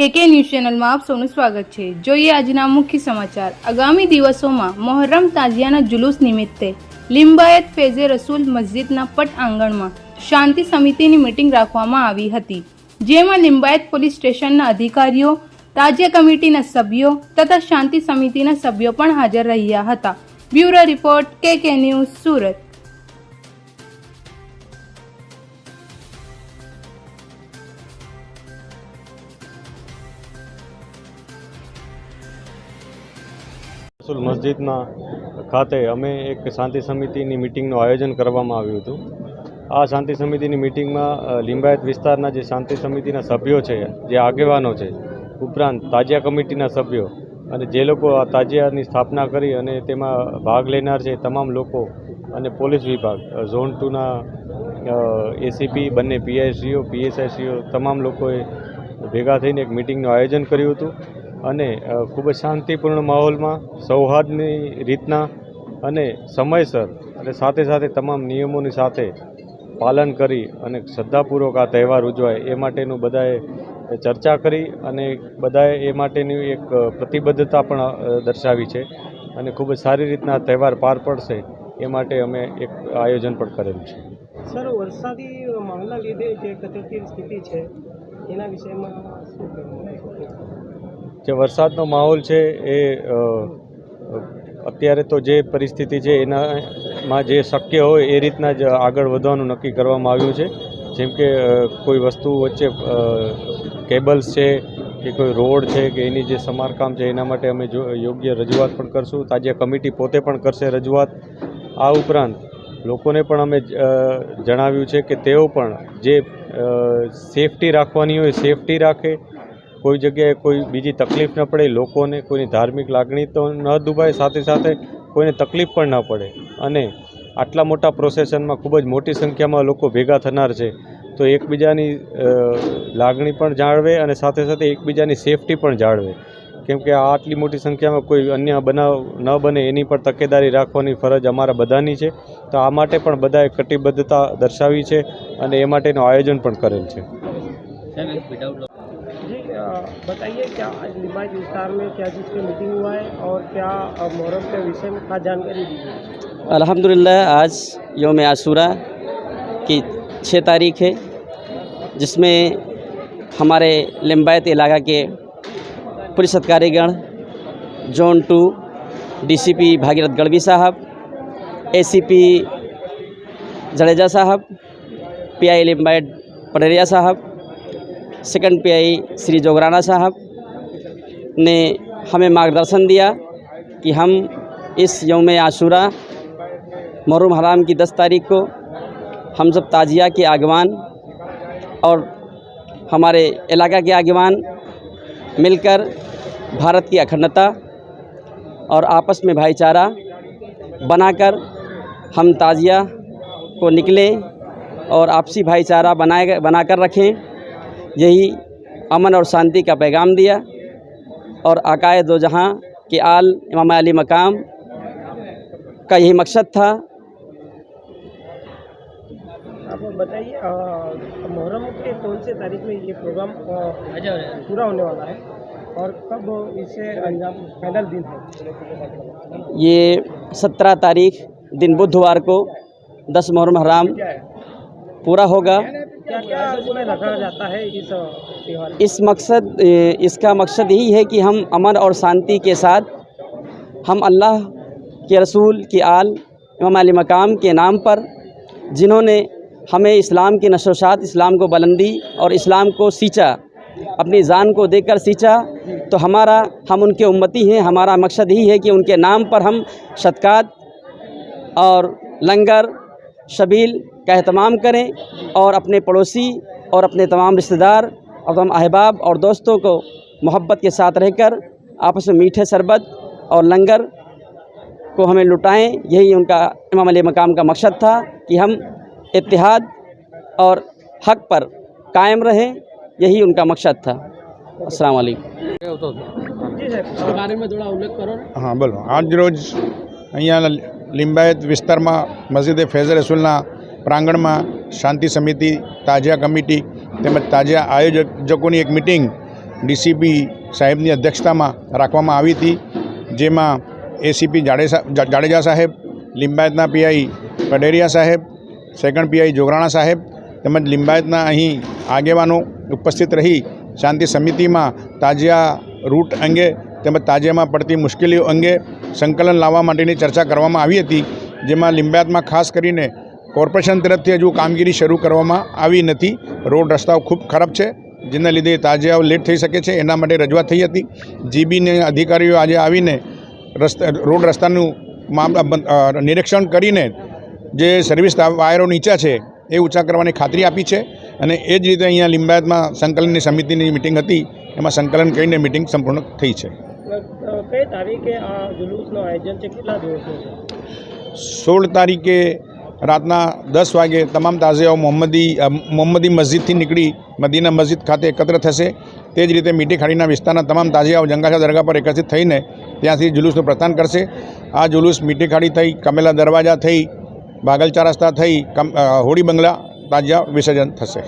કે કે ન્યૂઝ ચેનલમાં આપ સૌનું સ્વાગત છે. જોઈએ આજના મુખ્ય સમાચાર. આગામી દિવસોમાં મોહર્રમ તાજિયાના જુલુસ નિમિત્તે લિંબાયત ફેઝે રસૂલ મસ્જિદના પટ આંગણમાં શાંતિ સમિતિની મિટિંગ રાખવામાં આવી હતી. જેમાં લિંબાયત પોલીસ સ્ટેશનના અધિકારીઓ, તાજિયા કમિટીના સભ્યો તથા શાંતિ સમિતિના સભ્યો પણ હાજર રહ્યા હતા. બ્યુરો રિપોર્ટ કે કે ન્યૂઝ, સુરત. રસુલ મસ્જિદના ખાતે અમે એક શાંતિ સમિતિની મિટિંગનું આયોજન કરવામાં આવ્યું હતું. આ શાંતિ સમિતિની મિટિંગમાં લિંબાયત વિસ્તારના જે શાંતિ સમિતિના સભ્યો છે, જે આગેવાનો છે, ઉપરાંત તાજિયા કમિટીના સભ્યો અને જે લોકો આ તાજિયાની સ્થાપના કરી અને તેમાં ભાગ લેનાર છે તમામ લોકો અને પોલીસ વિભાગ ઝોન ટુના એસીપી બંને પીઆઈસીઓ પીએસઆઈસીઓ તમામ લોકોએ ભેગા થઈને એક મિટિંગનું આયોજન કર્યું હતું. અને ખૂબ જ શાંતિપૂર્ણ માહોલમાં, સૌહાર્દની રીતના અને સમયસર અને સાથે સાથે તમામ નિયમોની સાથે પાલન કરી અને શ્રદ્ધાપૂર્વક આ તહેવાર ઉજવાય એ માટેનું બધાએ ચર્ચા કરી અને બધાએ એ માટેની એક પ્રતિબદ્ધતા પણ દર્શાવી છે અને ખૂબ જ સારી રીતના આ તહેવાર પાર પડશે એ માટે અમે એક આયોજન પણ કરેલું છે. સર, વરસાદી માહોલના લીધે જે કચોટી સ્થિતિ છે, એના વિષયમાં શું જે વરસાદનો માહોલ છે એ અત્યારે તો જે પરિસ્થિતિ છે એનામાં જે શક્ય હોય એ રીતના જ આગળ વધવાનું નક્કી કરવામાં આવ્યું છે. જેમ કે કોઈ વસ્તુ વચ્ચે કેબલ્સ છે કે કોઈ રોડ છે કે એની જે સમારકામ છે એના માટે અમે યોગ્ય રજૂઆત પણ કરશું. તાજે કમિટી પોતે પણ કરશે રજૂઆત. આ ઉપરાંત લોકોને પણ અમે જણાવ્યું છે કે તેઓ પણ જે સેફટી રાખવાની હોય, સેફટી રાખે કોઈ જગ્યાએ કોઈ બીજી તકલીફ ન પડે, લોકોને કોઈની ધાર્મિક લાગણી તો ન દુભાય, સાથે સાથે કોઈને તકલીફ પણ ન પડે. અને આટલા મોટા પ્રોસેસનમાં ખૂબ જ મોટી સંખ્યામાં લોકો ભેગા થનાર છે. તો એકબીજાની લાગણી પણ જાળવે અને સાથે સાથે એકબીજાની સેફટી પણ જાળવે. કેમ કે આ આટલી મોટી સંખ્યામાં કોઈ અન્ય બનાવ ન બને, એની પણ તકેદારી રાખવાની ફરજ અમારા બધાની છે. તો આ માટે પણ બધાએ કટિબદ્ધતા દર્શાવી છે અને એ માટેનું આયોજન પણ કરેલ છે. जी बताइए क्या आज लिबाज विस्तार में क्या चीज़ की मीटिंग हुआ है और क्या मुहर्रम के विषय में खास जानकारी दीजिए। अल्हम्दुलिल्लाह, आज योम आशूरा की छः तारीख है, जिसमें हमारे लिम्बायत इलाका के पुलिस अधिकारीगण zone two, DCP Bhagirath Gadhvi साहब, एसीपी जडेजा साहब, पीआई लिम्बायत पडरिया साहब सेकंड पीआई श्री जोगराना साहब ने हमें मार्गदर्शन दिया कि हम इस यौम आशूरा मुहर्रम हराम की दस तारीख को हम सब ताजिया के आगवान और हमारे इलाका के आगवान मिलकर भारत की अखंडता और आपस में भाईचारा बनाकर हम ताजिया को निकले और आपसी भाईचारा बनाए, बनाकर रखें। यही अमन और शांति का पैगाम दिया और अकायद दो जहाँ के आल इमाम अली मकाम का यही मकसद था। आप बताइए मुहर्रम के कौन से तारीख में ये प्रोग्राम पूरा होने वाला है और कब इसे अंजाम फाइनल दिन है? ये सत्रह तारीख दिन बुधवार को दस मुहर्रम हराम पूरा होगा। इस मकसद इसका मकसद यही है कि हम अमन और शांति के साथ हम अल्लाह के रसूल की आल, इमाम अली मकाम के नाम पर, जिन्होंने हमें इस्लाम की नशोशात, इस्लाम को बुलंदी और इस्लाम को सींचा, अपनी जान को देकर सींचा तो हमारा, हम उनके उम्मती हैं, हमारा मकसद यही है कि उनके नाम पर हम शतकात और लंगर, शबील का अहतमाम करें और अपने पड़ोसी और अपने तमाम रिश्तेदार और तमाम अहबाब और दोस्तों को मोहब्बत के साथ रहकर आपस में मीठे शरबत और लंगर को हमें लुटाएं यही उनका इमाम अली मकाम का मकसद था कि हम इत्तेहाद और हक पर कायम रहें यही उनका मकसद था अस्सलाम वालेकुम जी सर इसके बारे में थोड़ा उल्लेख करो ना હા બોલો આજ રોજ અહીંયા લિંબાયત વિસ્તારમાં મસ્જિદે ફેઝ રસૂલના પ્રાંગણમાં શાંતિ સમિતિ તાજા કમિટી તેમજ તાજા આયોજકોની એક મિટિંગ ડીસીપી સાહેબની અધ્યક્ષતામાં રાખવામાં આવી હતી, જેમાં એસીપી જાડેજા જાડેજા સાહેબ, લિંબાયતના પીઆઈ કડેરિયા સાહેબ, સેકન્ડ પીઆઈ જોગરાણા સાહેબ તેમજ લિંબાયતના અહીં આગેવાનો ઉપસ્થિત રહી શાંતિ સમિતિમાં તાજિયા રૂટ અંગે તેમજ તાજિયામાં પડતી મુશ્કેલીઓ અંગે સંકલન લાવવા માટેની ચર્ચા કરવામાં આવી હતી, જેમાં લિંબાયતમાં ખાસ કરીને કોર્પોરેશન તરફથી હજુ કામગીરી શરૂ કરવામાં આવી નથી. રોડ રસ્તાઓ ખૂબ ખરાબ છે જેના લીધે તાજિયાઓ લેટ થઈ શકે છે. એના માટે રજૂઆત થઈ હતી. જીબીને અધિકારીઓ આજે આવીને રસ્તા રોડ રસ્તાનું મામલા નિરીક્ષણ કરીને જે સર્વિસ વાયરો નીચા છે એ ઊંચા કરવાની ખાતરી આપી છે. અને એ જ રીતે અહીંયા લિંબાયતમાં સંકલનની સમિતિની મિટિંગ હતી. એમાં સંકલન કરીને મિટિંગ સંપૂર્ણ થઈ છે. કઈ તારીખે આ જુલુસનું આયોજન છે? કેટલા દિવસનું છે? સોળ તારીખે રાતના દસ વાગે તમામ તાઝિયાઓ મોહમ્મદી મોહમ્મદી મસ્જિદથી નીકળી મદીના મસ્જિદ ખાતે એકત્ર થશે. તે જ રીતે મીઠી ખાડીના વિસ્તારના તમામ તાઝિયાઓ જંગાશા દરગાહ પર એકત્રિત થઈને ત્યાંથી જુલુસનું પ્રસ્થાન કરશે. આ જુલુસ મીઠી ખાડી થઈ, કમેલા દરવાજા થઈ, બાગલચા રસ્તા થઈ, કમ હોડી બંગલા તાજિયા વિસર્જન થશે.